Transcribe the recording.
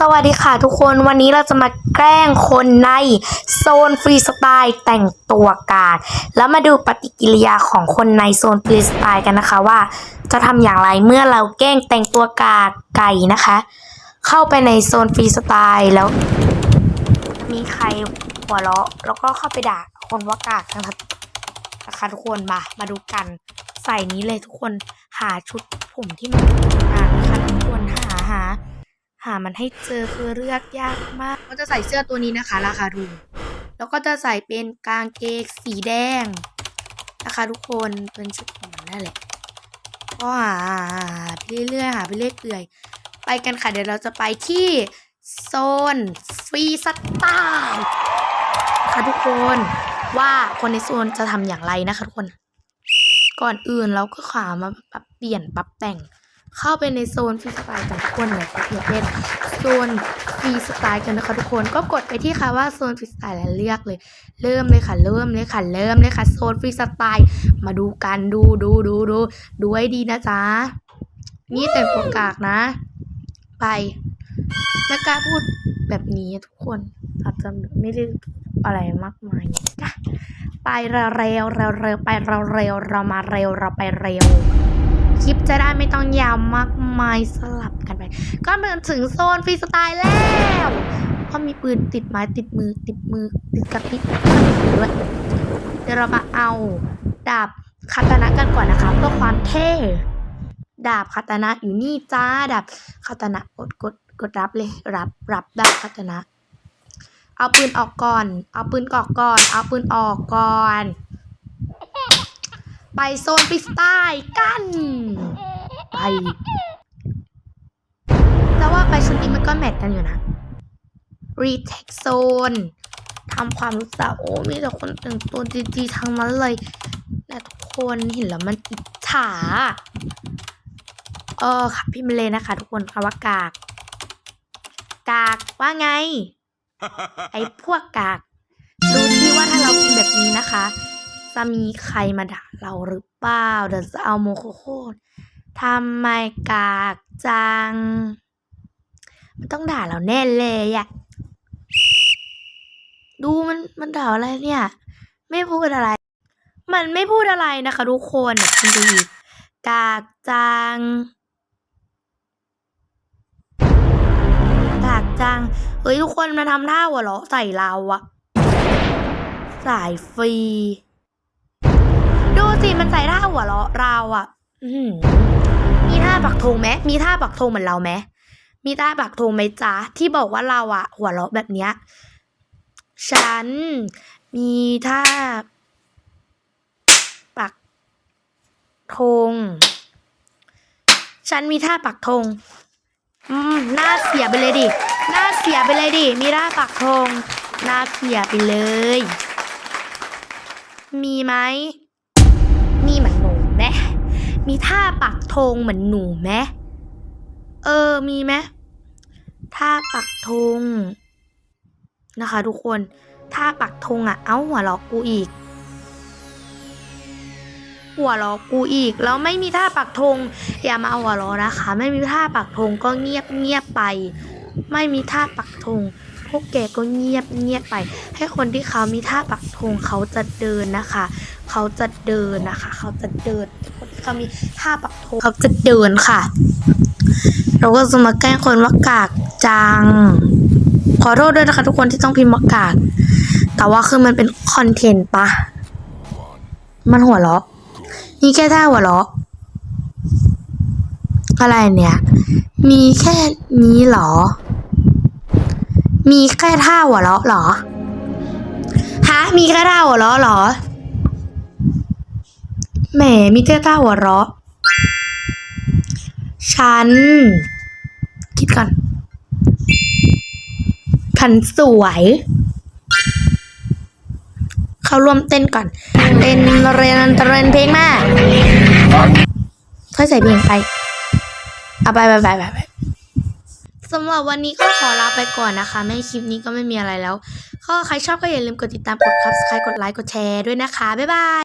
สวัสดีค่ะทุกคนวันนี้เราจะมาแกล้งคนในโซนฟรีสไตล์แต่งตัวกาดแล้วมาดูปฏิกิริยาของคนในโซนฟรีสไตล์กันนะคะว่า จะทำอย่างไรเมื่อเราแกล้งแต่งตัวกาไก่นะคะ เข้าไปในโซนฟรีสไตล์แล้ว มีใครหัวเราะแล้วก็เข้าไปด่าคนว่ากาดนะคะนะคะทุกคนมามาดูกัน ใส่นี้เลยทุกคนหาชุดผมที่มันอ่านนะคะทุกคนหาหา หามันให้เจอคือเลือกยากมาก ก็จะใส่เสื้อตัวนี้นะคะ ราคาถูกแล้วก็จะใส่เป็นกางเกงสีแดงนะคะทุกคนเป็นชุดของมันนั่นแหละก็หาไปเรื่อยๆหาไปเรื่อยเปื่อยไปกันค่ะ เดี๋ยวเราจะไปที่โซนฟรีสไตล์ค่ะทุกคนว่าคนในโซนจะทำอย่างไรนะคะทุกคน ก่อนอื่นเราก็ขามาปรับเปลี่ยนปรับแต่ง เข้าไปในโซนฟรีสไตล์กันทุกคนเนี่ยเดี๋ยวเป็นโซนฟรีสไตล์กันนะคะทุกคนก็กดไปที่ค่ะว่าโซนฟรีสไตล์แล้วเลือกเลย เริ่มเลยค่ะเริ่มเลยค่ะเริ่มเลยค่ะโซนฟรีสไตล์มาดูกันดูดูดูดูดูให้ดีนะจ๊ะนี่แต่งตัวกากนะ ไปไม่กล้าพูดแบบนี้ทุกคนอาจจะไม่ได้อะไรมากมายจ้ะไปเร็วเร็วเร็วเร็วไปเร็วเร็วเรามาเร็วเราไปเร็ว คลิปจะได้ไม่ต้องยาวมากมายสลับกันไป ก็มาถึงโซนฟรีสไตล์แล้วเพราะมีปืนติดไม้ติดมือติดมือติดกระติกด้วยเดี๋ยวเรามาเอาดาบคาตานะกันก่อนนะคะเพื่อความเท่ดาบคาตานะอยู่นี่จ้าดาบคาตานะกดกดกดรับเลยรับรับดาบคาตานะ เอาปืนออกก่อน เอาปืนออกก่อน เอาปืนออกก่อน ไปโซนฟรีสไตล์กัน ไปแต่ว่าไปชุดนี้มันก็แมทกันอยู่นะ Retake Zone ทำความรู้จักโอ้มีแต่คนแต่งตัวดีๆทั้งนั้นเลยแต่ทุกคนเห็นแล้วมันอิจฉาเออค่ะพี่มเลยนะคะ ทุกคนคำว่ากาก กากว่าไง ไอ้พวกกาก ดูที่ว่าถ้าเรากินแบบนี้นะคะ จะมีใครมาด่าเราหรือเปล่าเดี๋ยวจะเอาโมโคโคดทำไมกากจัง มันต้องด่าเราแน่เลยอะดูมันมันด่าอะไรเนี่ย ไม่พูดอะไร มันไม่พูดอะไรนะคะทุกคนเนี่ยคุณดูกากจังกากจัง เฮ้ยทุกคนมาทำท่าหัวเราะใส่เราอะสายฟรี ดูสิมันใส่ท่าหัวเราะเราอะอื้อหือมีท่าปักธงไหมมีท่าปักธงเหมือนเราไหมมีท่าปักธงไหมจ๊ะที่บอกว่าเราอะหัวเราะแบบเนี้ยฉันมีท่าปักธงฉันมีท่าปักธงอืมหน้าเสียไปเลยดิหน้าเสียไปเลยดิ มีท่าปักธงหน้าเสียไปเลย มีไหมมี มีท่าปักธงเหมือนหนูไหมเออมีไหมท่าปักธงนะคะ ทุกคนท่าปักธงอะ เอ้าหัวเราะกูอีก หัวเราะกูอีก แล้วไม่มีท่าปักธงอย่ามาหัวเราะนะคะ ไม่มีท่าปักธงก็เงียบเงียบไป ไม่มีท่าปักธงพวกแกก็เงียบเงียบไป ให้คนที่เขามีท่าปักธงเขาจะเดินนะคะ เขาจะเดินนะคะ เขาจะเดิน เขามีท่าปักธงเขาจะเดินค่ะ เราก็จะมาแกล้งคนว่ากากจัง ขอโทษด้วยนะคะทุกคนที่ต้องพิมพ์ว่ากาก แต่ว่าคือมันเป็นคอนเทนต์ปะ มันหัวเราะมีแค่ท่าหัวเราะ อะไรเนี่ย มีแค่นี้หรอ มีแค่ท่าหัวเราะหรอ ฮะ มีแค่ท่าหัวเราะหรอ แหมมีแค่ท่าหัวเราะ ฉัน คิดก่อน ฉันสวย เขาร่วมเต้นก่อน เต้นเรียนเรียนเพลงมาค่อยใส่เพลงไปเอาไปไปไปไปไปสำหรับวันนี้ก็ขอลาไปก่อนนะคะ ไม่คลิปนี้ก็ไม่มีอะไรแล้วก็ใครชอบก็อย่าลืมกดติดตามกด subscribe กดไลค์กดแชร์ด้วยนะคะ บ๊ายบาย